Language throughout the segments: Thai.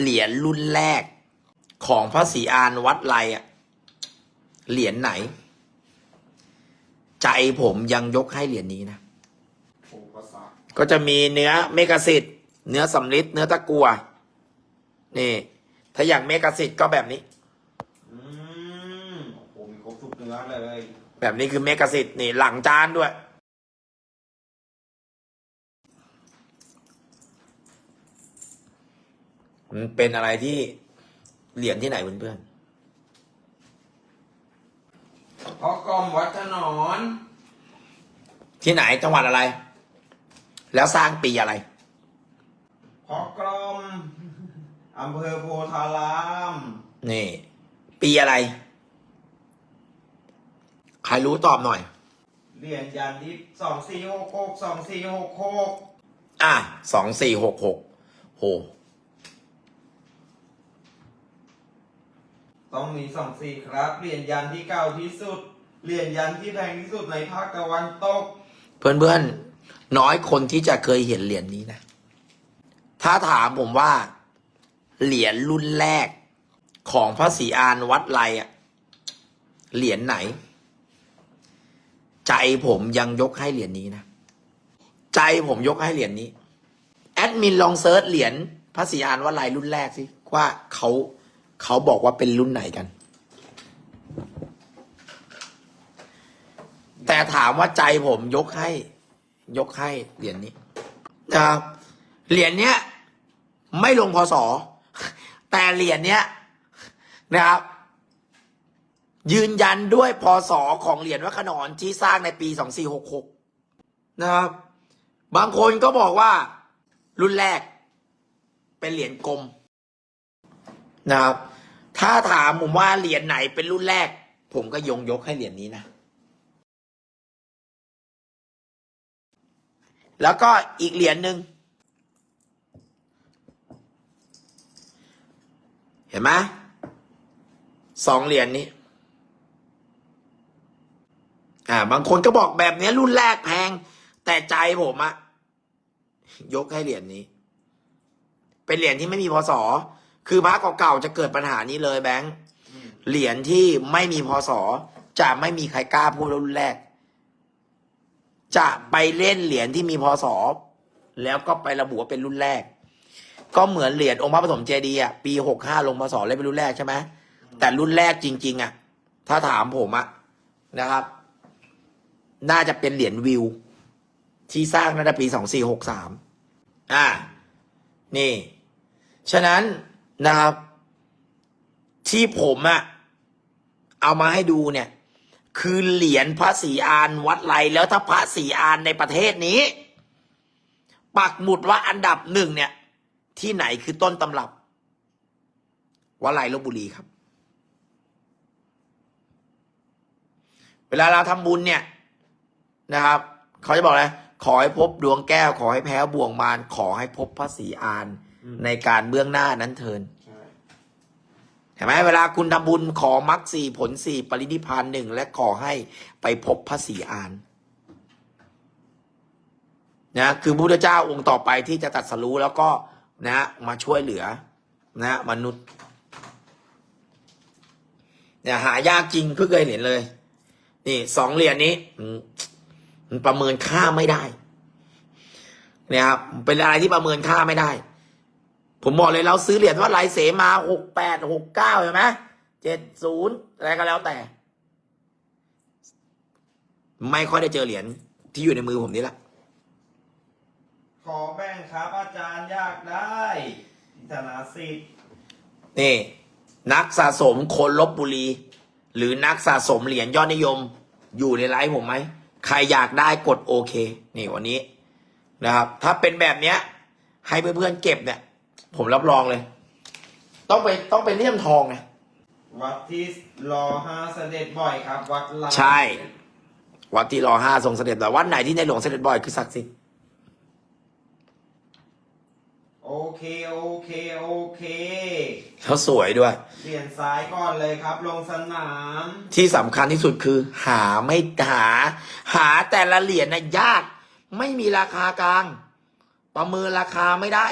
เหรียญรุ่นแรกของพระศรีอานวัดไรอะเหรียญไหน ใจผมยังยกให้เหรียญนี้นะโอ้ภาษาก็จะมีเนื้อเมกะสิทธิ์เนื้อสำลิดเนื้อตะกัว นี่ ถ้าอย่างเมกะสิทธิ์ก็แบบนี้ อืมโอ้โหมีครบทุกเนื้อเลย แบบนี้คือเมกะสิทธิ์นี่หลังจานด้วย มันเป็นอะไรที่เหรียญที่ไหนเพื่อนเพราะกรมวัดถนนๆที่ไหนจังหวัดอะไร แล้วสร้างปีอะไรเพราะกรมอำเภอโพธาราม นี่ ปีอะไร ใครรู้ตอบหน่อย เหรียญยันที่สองสี่หกหกสองสี่หกหกอะสองสี่หกหกโห ต้องมีสองสี่ครับ เหรียญยันที่เก่าที่สุด เหรียญยันที่แพงที่สุดในภาคตะวันตก เพื่อนๆ น้อยคนที่จะเคยเห็นเหรียญนี้นะ ถ้าถามผมว่า เหรียญรุ่นแรกของพระศรีอานวัดไรอะเหรียญไหน ใจผมยังยกให้เหรียญนี้นะ ใจผมยกให้เหรียญนี้ แอดมินลองเซิร์ชเหรียญพระศรีอานวัดไรรุ่นแรกสิว่าเขา เขาบอกว่าเป็นรุ่นไหนกัน แต่ถามว่าใจผมยกให้ ยกให้เหรียญนี้นะครับเหรียญเนี้ย ไม่ลงพศแต่เหรียญเนี้ยนะครับ ยืนยันด้วยพศของเหรียญวัดขนอนที่สร้างในปีสองสี่หกหกนะครับ บางคนก็บอกว่า รุ่นแรก เป็นเหรียญกลมนะครับ ถ้าถามผมว่าเหรียญไหนเป็นรุ่นแรก ผมก็ยงยกให้เหรียญนี้นะ แล้วก็อีกเหรียญหนึ่งเห็นไหมสองเหรียญนี้ อ่า บางคนก็บอกแบบนี้รุ่นแรกแพง แต่ใจผมอะยกให้เหรียญนี้ เป็นเหรียญที่ไม่มีพศ คือพระเก่าๆจะเกิดปัญหานี้เลยแบงค์อืมเหรียญที่ไม่มีพศจะไม่มีใครกล้าพูดว่ารุ่นแรก จะไปเล่นเหรียญที่มีพศแล้วก็ไประบุว่าเป็นรุ่นแรก ก็เหมือนเหรียญองค์พระปฐมเจดีย์อะปีหกห้าลงพศเล่นเป็นรุ่นแรกใช่ไหมแต่รุ่นแรกจริง ๆ อะ ถ้าถามผมอะนะครับ น่าจะเป็นเหรียญวิว ที่สร้างในปีสองสี่หกสามอ่า นี่ ฉะนั้น นะครับ ที่ผมอะเอามาให้ดูเนี่ย คือเหรียญพระศรีอานวัดไรแล้วถ้าพระศรีอานในประเทศนี้ ปักหมุดว่าอันดับหนึ่งเนี่ย ที่ไหนคือต้นตำรับวัดไรลบบุรีครับ เวลาเราทำบุญเนี่ยนะครับ เขาจะบอกเลยขอให้พบดวงแก้ว ขอให้แพ้บ่วงมารขอให้พบพระศรีอาน ในการเบื้องหน้านั้นเทินใช่เห็นไหมเวลาคุณทำบุญขอมรรคสี่ผลสี่ปรินิพพานหนึ่งและขอให้ไปพบพระศรีอานนะคือพระพุทธเจ้าองค์ต่อไปที่จะตรัดสรู้แล้วก็นะมาช่วยเหลือ นะ มนุษย์เนี่ยหายากจริงเพิ่งเคยเห็นเลย นี่สองเหรียญนี้อืมมันประเมินค่าไม่ได้เนี่ยครับเป็นอะไรที่ประเมินค่าไม่ได้ ผมบอกเลยเราซื้อเหรียญว่าลายเสมาหกแปดหกเก้าใช่ไหมเจ็ดศูนย์อะไรก็แล้วแต่ ไม่ค่อยได้เจอเหรียญที่อยู่ในมือผมนี่แหละขอแบ่งครับ อาจารย์อยากได้ธนาสิทธิ์นี่ นักสะสมคนลบบุรี หรือนักสะสมเหรียญยอดนิยม อยู่ในไลฟ์ผมไหม ใครอยากได้กดโอเค นี่วันนี้นะครับ ถ้าเป็นแบบเนี้ย ให้เพื่อนๆเก็บเนี่ย ผมรับรองเลย ต้องไปต้องไปเลี่ยมทองไงวัดที่รอห้าเสด็จบ่อยครับ วัดลาใช่ วัดที่รอห้าทรงเสด็จแต่วัดไหนที่ในหลวงเสด็จบ่อยคือศักดิ์สิทธิ์โอเคโอเคโอเคเขาสวยด้วย เปลี่ยนซ้ายก่อนเลยครับ ลงสนาม ที่สำคัญที่สุดคือ หาไม่หา หาแต่ละเหรียญนะยาก ไม่มีราคากลาง ประเมินราคาไม่ได้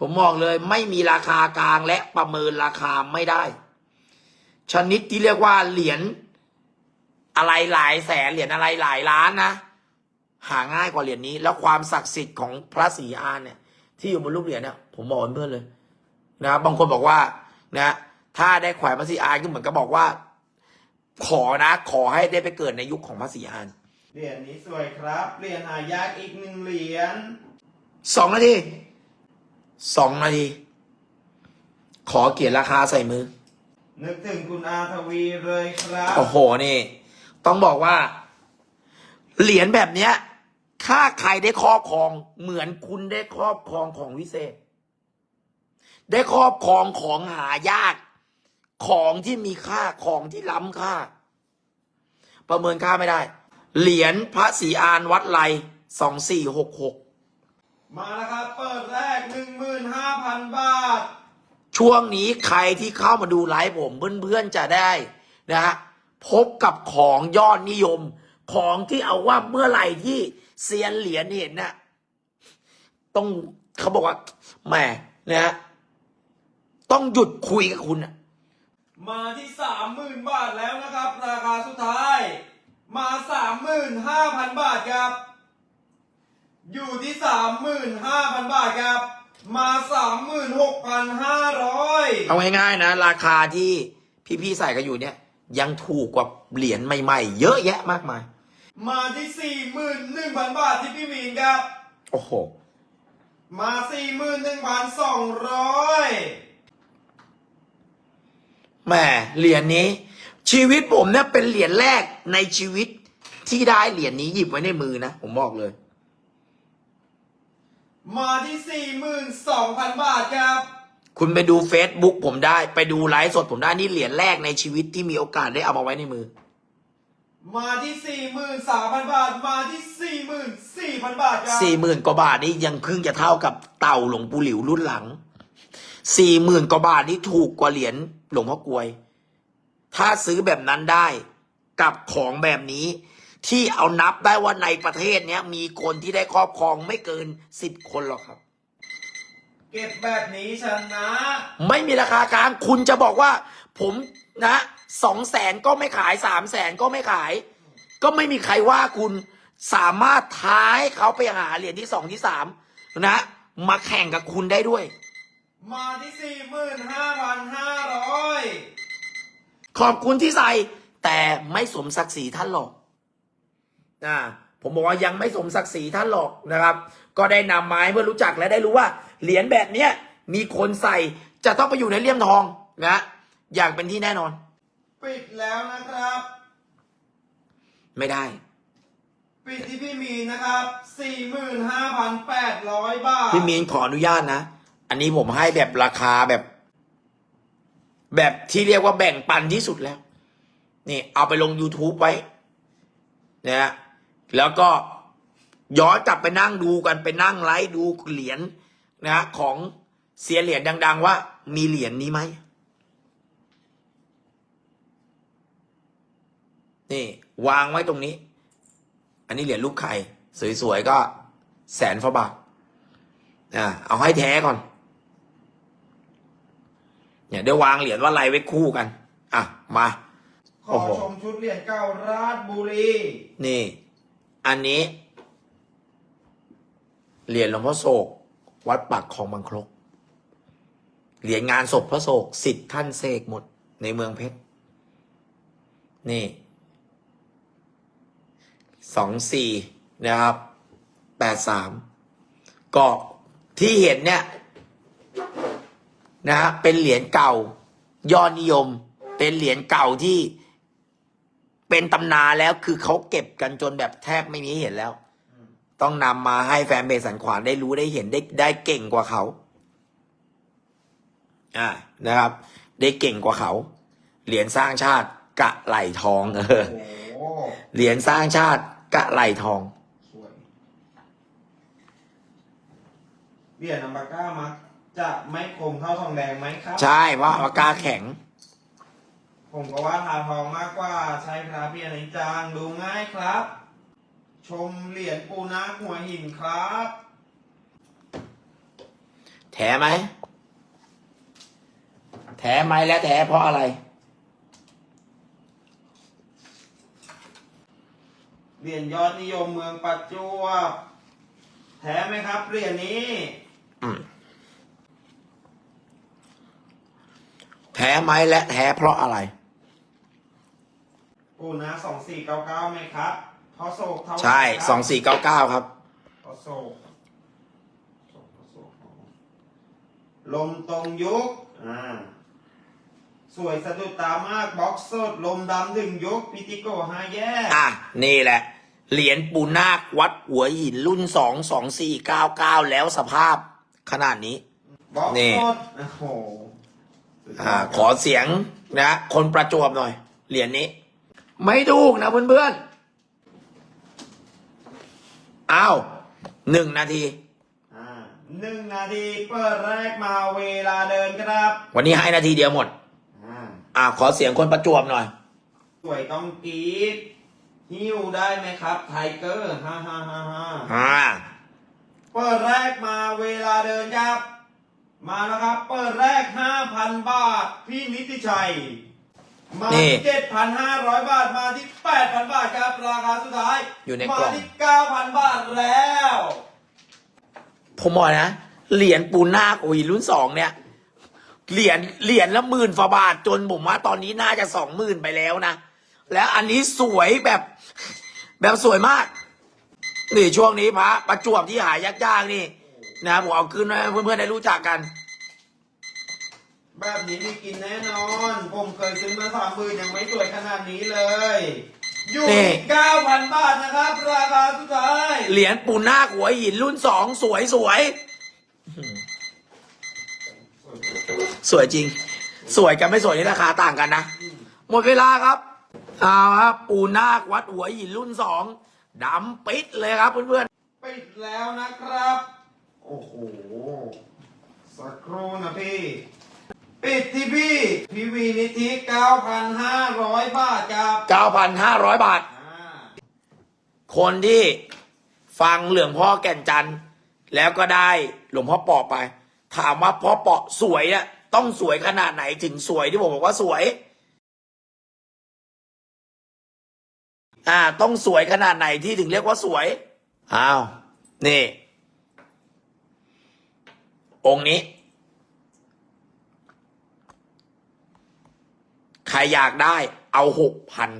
ผมบอกเลยไม่มีราคากลางและประเมินราคาไม่ได้ ชนิดที่เรียกว่าเหรียญอะไรหลายแสนเหรียญอะไรหลายล้านนะหาง่ายกว่าเหรียญนี้ แล้วความศักดิ์สิทธิ์ของพระศรีอานเนี่ย ที่อยู่บนรูปเหรียญเนี่ยผมบอกเพื่อนเลยนะบางคนบอกว่านะถ้าได้แขวนพระศรีอานก็เหมือนกับบอกว่า ขอนะขอให้ได้ไปเกิดในยุคของพระศรีอานเหรียญนี้สวยครับเหรียญหายากอีกหนึ่งเหรียญสองนาที สองนาทีขอเขียนราคาใส่มือ นึกถึงคุณอาทวีเลยครับ โอ้โหนี่ ต้องบอกว่า เหรียญแบบเนี้ย ถ้าใครได้ครอบครอง เหมือนคุณได้ครอบครองของวิเศษ ได้ครอบครองของหายาก ของที่มีค่าของที่ล้ำค่า ประเมินค่าไม่ได้ เหรียญพระศรีอานวัดไลสองสี่หกหก มาแล้วครับ เปิดแรก 15,000 บาท ช่วงนี้ใครที่เข้ามาดูไลฟ์ผมเพื่อนๆจะได้นะฮะพบกับของยอดนิยม ของที่เอาว่าเมื่อไหร่ที่เซียนเหรียญเห็นน่ะต้องเขาบอกว่าแหมนะฮะต้องหยุดคุยกับคุณน่ะมาที่30,000บาทแล้วนะครับ ราคาสุดท้าย มา35,000บาทครับ อยู่ที่35,000บาทครับ มา36,500เอาง่ายๆนะ ราคาที่พี่ๆใส่กันอยู่เนี่ย ยังถูกกว่าเหรียญใหม่ๆ เยอะแยะมากมาย มาที่41,000บาทที่พี่มีนครับ โอ้โห มา41,200แหมเหรียญนี้ ชีวิตผมเนี่ยเป็นเหรียญแรกในชีวิตที่ได้เหรียญนี้หยิบไว้ในมือนะ ผมบอกเลย มาที่42,000บาทครับ คุณไปดู Facebook ผมได้ ไปดูไลฟ์สดผมได้ นี่เหรียญแรกในชีวิตที่มีโอกาสได้เอามาไว้ในมือ มาที่43,000บาท มาที่44,000บาทครับสี่หมื่นกว่าบาทนี่ยังเพิ่งจะเท่ากับเต่าหลวงปู่หลิวรุ่นหลัง สี่หมื่นกว่าบาทนี่ถูกกว่าเหรียญหลวงพ่อกลวย ถ้าซื้อแบบนั้นได้ กับของแบบนี้ ที่เอานับได้ว่าในประเทศเนี้ย มีคนที่ได้ครอบครองไม่เกินสิบคนหรอกครับ เก็บแบบนี้ชนะ ไม่มีราคากลางคุณจะบอกว่า ผมนะสองแสนก็ไม่ขายสามแสนก็ไม่ขาย ก็ไม่มีใครว่าคุณสามารถท้าให้เขาไปหาเหรียญที่สองที่สามนะ มาแข่งกับคุณได้ด้วย มาที่45,500ขอบคุณที่ใส่แต่ไม่สมศักดิ์ศรีท่านหรอก นะผมบอกว่ายังไม่สมศักดิ์ศรีท่านหรอกนะครับ ก็ได้นำไมาให้เพื่อรู้จักและได้รู้ว่าเหรียญแบบเนี้ยมีคนใส่จะต้องไปอยู่ในเลี่ยมทองนะอย่างเป็นที่แน่นอน ปิดแล้วนะครับ ไม่ได้ ปิดที่พี่มีนะครับ45,800บาท พี่มีนขออนุญาตนะ อันนี้ผมให้แบบราคาแบบ แบบที่เรียกว่าแบ่งปันที่สุดแล้ว นี่ เอาไปลง YouTube ไว้นะฮะ แล้วก็ย้อนกลับไปนั่งดูกันไปนั่งไลฟ์ดูเหรียญนะฮะของเสียเหรียญดัง ๆ ว่า มีเหรียญนี้ไหมนี่ วางไว้ตรงนี้ อันนี้เหรียญลูกไข่สวย ๆ ก็แสนฟาบาทอ่าเอาให้แท้ก่อน เนี่ยเดี๋ยววางเหรียญว่าไรไว้คู่กัน อะ มา ขอชมชุดเหรียญเก่าราชบุรี นี่ อันนี้เหรียญหลวงพ่อโศก วัดปากคลองบางครกเหรียญงานศพพระโศกสิทธิ์ท่านเสกหมดในเมืองเพชร นี่สองสี่นะครับแปดสามก็ที่เห็นเนี่ยนะฮะเป็นเหรียญเก่ายอดนิยม เป็นเหรียญเก่าที่ เป็นตำนานแล้วคือเขาเก็บกันจนแบบแทบไม่มีให้เห็นแล้ว ต้องนำมาให้แฟนเบสสันขวานได้รู้ได้เห็นได้ได้เก่งกว่าเขาอ่านะครับ ได้เก่งกว่าเขา เหรียญสร้างชาติกะไหลทองเออโอ้โหเหรียญสร้างชาติกะไหลทองสวยเหรียญอัมบาก้ามักจะไม่คมเท่าทองแดงไหมครับ ใช่เพราะปากกาแข็ง ผมก็ว่าทาทองมากกว่าใช่ครับพี่อนิจจังดูง่ายครับ ชมเหรียญปูนาหัวหินครับ แถแถไหม แถไหมและแถเพราะอะไร เหรียญยอดนิยมเมืองประจวบแท้ไหมครับเหรียญนี้ แถไหมและแถเพราะอะไร ปูนะสองสี่เก้าเก้าไหมครับทอโศกเท่าไหร่ใช่ครับสองสี่เก้าเก้าครับ ทอโศกทอโศกลมตรงยุคอ่าสวยสะดุดตามากบ็อกซ์สดลมดำถึงยุคพิติโกห้าแยกอะ นี่แหละ เหรียญปูนาควัดหัวหินรุ่นสองสองสี่เก้าเก้าแล้วสภาพขนาดนี้ บ็อกซ์นี่สดโอ้โหอ่า ขอเสียงนะ คนประจวบหน่อย เหรียญนี้ ไม่ถูกนะเพื่อนๆอ้าวหนึ่งนาทีอ่าหนึ่งนาทีเปิดแรกมาเวลาเดินครับ วันนี้ให้นาทีเดียวหมด อ่า อ่าขอเสียงคนประจวบหน่อย สวยต้องกรีดหิ้วได้ไหมครับ ไทเกอร์ฮ่าฮ่าฮ่าฮ่าอ่า เปิดแรกมาเวลาเดินครับ มาแล้วครับ เปิดแรก5,000บาท พี่นิติชัย มานี่ที่7,500 บาทมาที่ 8,000 บาทครับราคาสุดท้ายอยู่ในกล่อง มาที่ 9,000 บาทแล้ว ผมบอกนะ เหรียญปูนาคโอ้ยรุ่นสองเนี่ย เหรียญเหรียญละหมื่นฝาบาทจนผมว่าตอนนี้น่าจะสองหมื่นไปแล้วนะ แล้วอันนี้สวยแบบ แบบสวยมากนี่ช่วงนี้พระประจวบที่หายากๆนี่ นะผมเอาขึ้นให้เพื่อนๆได้รู้จักกัน แบบนี้มีกินแน่นอน ผมเคยซื้อมาสามหมื่นยังไม่สวยขนาดนี้เลย อยู่นี่ที่9,000บาทนะครับ ราคาสุดท้ายเหรียญปูนาคหัวหินรุ่นสองสวยสวย สวยจริง สวยกับไม่สวยนี่ราคาต่างกันนะ หมดเวลาครับเอาครับปูนาควัดหัวหินรุ่นสองดำปิดเลยครับเพื่อนปิดแล้วนะครับ โอ้โหสักครู่นะพี่ ปิดที่พี่พีวีนิธิ9,500 บาทครับๆ9,500 บาท อ่าคนที่ฟังเหลืองพ่อแก่นจันทร์แล้วก็ได้หลวงพ่อปอกไป ถามว่าพ่อปอกสวยอะต้องสวยขนาดไหนถึงสวยที่ผมบอกว่าสวย อ่า ต้องสวยขนาดไหนที่ถึงเรียกว่าสวยอ้าวนี่ องค์นี้ ใค รอยากได้เอาหกพัน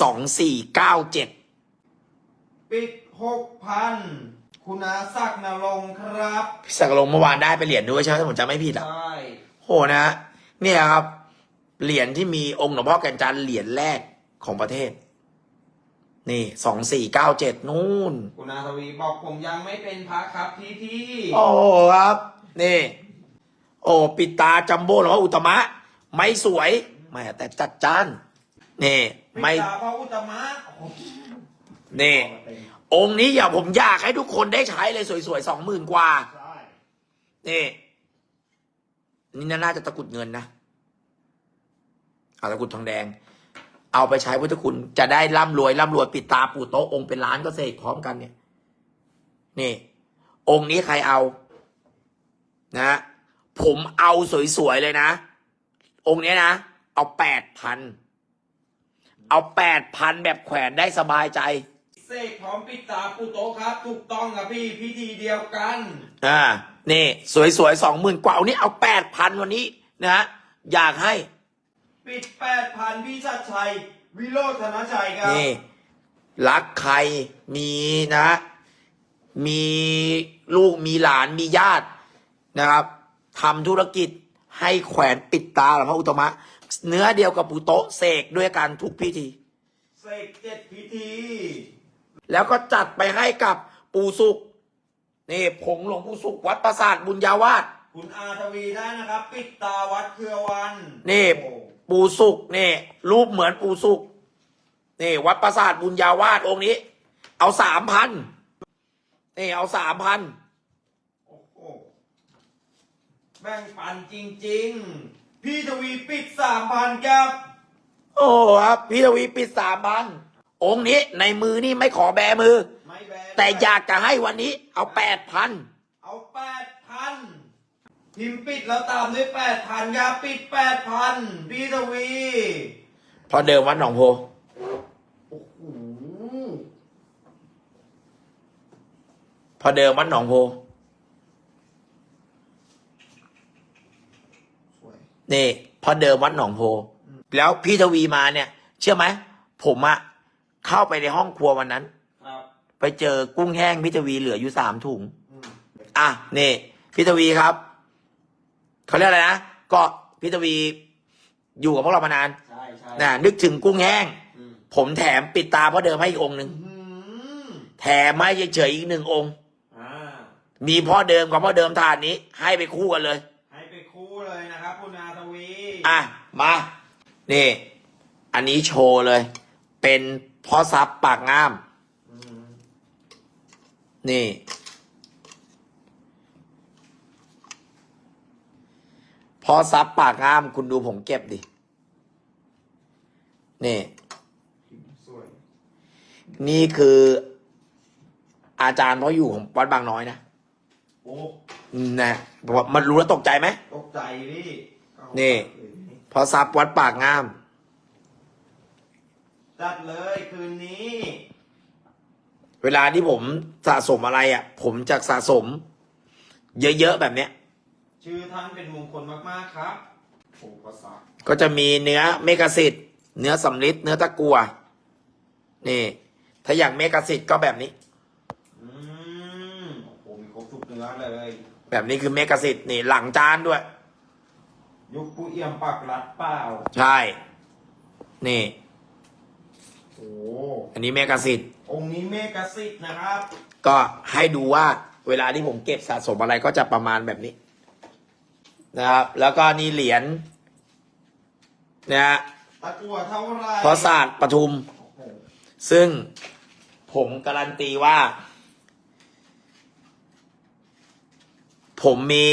สองสี่เก้าเจ็ดปิด6,000คุณอาศักดิ์นรงค์ครับพี่สักดิ์ลงเมื่อวานได้ไปเหรียญด้วยใช่ไหมถ้าผมจำไม่ผิดอะ ใช่โหนะฮะเนี่ยครับ เหรียญที่มีองค์หลวงพ่อแก่นจันทร์เหรียญแรกของประเทศ นี่สองสี่เก้าเจ็ดนู่น คุณอาทวีบอกผมยังไม่เป็นพระครับพี่พี่โอ้ครับ นี่ โอ้ ปิดตาจัมโบ้หลวงพ่ออุตตมะ ไม่สวย แหม่แต่จัดจ้านนี่ไม่ไม่ตาพระอุตตมะโอ้โหนี่ องค์นี้อย่าผมอยากให้ทุกคนได้ใช้เลยสวยๆสองหมื่นกว่า ใช่นี่นี่น่าจะตะกรุดเงินนะเอาตะกรุดทองแดง เอาไปใช้พุทธคุณจะได้ร่ำรวยร่ำรวยปิดตาปู่โต๊ะองค์เป็นล้านก็เสกพร้อมกันเนี่ย นี่ องค์นี้ใครเอา นะ ผมเอาสวยๆเลยนะ องค์เนี้ยนะ เอาแปดพันเอาแปดพันแบบแขวนได้สบายใจ เสกพร้อมปิดตาปูโตะครับ ถูกต้องครับพี่พิธีเดียวกัน อ่า นี่ สวยๆสองหมื่นกว่าวันนี้เอาแปดพันวันนี้นะฮะอยากให้ ปิดแปดพันพี่ชัดชัย วิโรจนชัยครับ นี่ รักใครมีนะ มีลูกมีหลานมีญาตินะครับทำธุรกิจให้แขวนปิดตาหลวงพ่ออุตตมะ เนื้อเดียวกับปุโตะเสกด้วยกันทุกพิธี เสกเจ็ดพิธี แล้วก็จัดไปให้กับปู่สุขนี่ผงหลวงปู่สุขวัดปราสาทบุญญาวาสคุณอาทวีได้นะครับ ปิดตาวัดเครือวันนี่โอ้ ปู่สุขนี่รูปเหมือนปู่สุขนี่วัดปราสาทบุญญาวาสองค์นี้ เอาสามพันนี่เอาสามพัน โอ้โหแบ่งปันจริงๆ พี่ทวีปิดสามพันครับ โอ้ครับพี่ทวีปิดสามพันองค์นี้ในมือนี่ไม่ขอแบมือ ไม่แบนแต่อยากจะให้วันนี้ เอาแปดพันเอาแปดพันพิมพ์ปิดแล้วตามด้วยแปดพันครับปิดแปดพันพี่ทวี พอเดิมวัดหนองโพโอ้โหพอเดิมวัดหนองโพ สวย นี่พอเดิมวัดหนองโพ แล้วพี่ทวีมาเนี่ย เชื่อไหมผมอะเข้าไปในห้องครัววันนั้น ครับไปเจอกุ้งแห้งพี่ทวีเหลืออยู่สามถุง อืมอะนี่พี่ทวีครับเขาเรียกอะไรนะก็พี่ทวีอยู่กับพวกเรามานานใช่ใช่นะนึกถึงกุ้งแห้ง อืมผมแถมปิดตาพ่อเดิมให้อีกองค์หนึ่งอืมแถมไม่เฉยๆอีกหนึ่งองค์ อ่ามีพ่อเดิมกับพ่อเดิมถาดนี้ ให้ไปคู่กันเลย ให้ไปคู่เลยนะครับคุณอาทวี อะ มา นี่ อันนี้โชว์เลย เป็นพ่อซับปากง่ามอืมนี่พ่อซับปากง่าม คุณดูผมเก็บดิ นี่สวยนี่คืออาจารย์พ่ออยู่ของวัดบางน้อยนะ โอ้นะบอกว่ามันรู้แล้วตกใจไหมตกใจ พี่เอานี่พอซับวัดปากง่าม จัดเลยคืนนี้ เวลาที่ผมสะสมอะไรอะ ผมจะสะสม เยอะๆแบบเนี้ย ชื่อท่านเป็นมงคลมากๆครับโอ้ภาษาก็จะมีเนื้อเมกะสิทธิ์เนื้อสำลิดเนื้อตะกัว นี่ ถ้าอย่างเมกะสิทธิ์ก็แบบนี้ อืมโอ้โหมีครบทุกเนื้อเลย แบบนี้คือเมกะสิทธิ์นี่หลังจานด้วย ยุคผู้เอี่ยมปักรัดเปล่าใช่ นี่ โอ้อันนี้เมกะสิทธิ์องค์นี้เมกะสิทธิ์นะครับ ก็ให้ดูว่าเวลาที่ผมเก็บสะสมอะไรก็จะประมาณแบบนี้ นะครับ แล้วก็นี่เหรียญนะฮะตะกัวเท่าไหรพระศาสตร์ปทุมโอ้โหซึ่งผมการันตีว่า ผมมี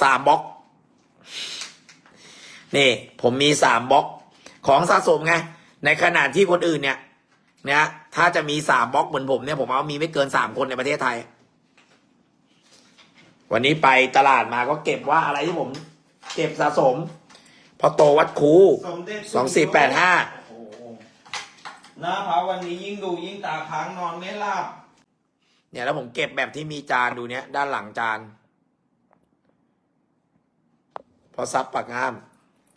สามบล็อก นี่ ผมมีสามบล็อก ของสะสมไง ในขณะที่คนอื่นเนี่ยนะถ้าจะมีสามบล็อกเหมือนผมเนี่ยผมเอามีไม่เกินสามคนในประเทศไทย วันนี้ไปตลาดมาก็เก็บว่าอะไรที่ผม เก็บสะสม พอโตวัดครูสมเด็จสองสี่แปดห้าโอ้โหหน้าพระวันนี้ยิ่งดูยิ่งตาค้างนอนไม่หลับเนี่ยแล้วผมเก็บแบบที่มีจานดูเนี้ยด้านหลังจาน พอซับปากงาม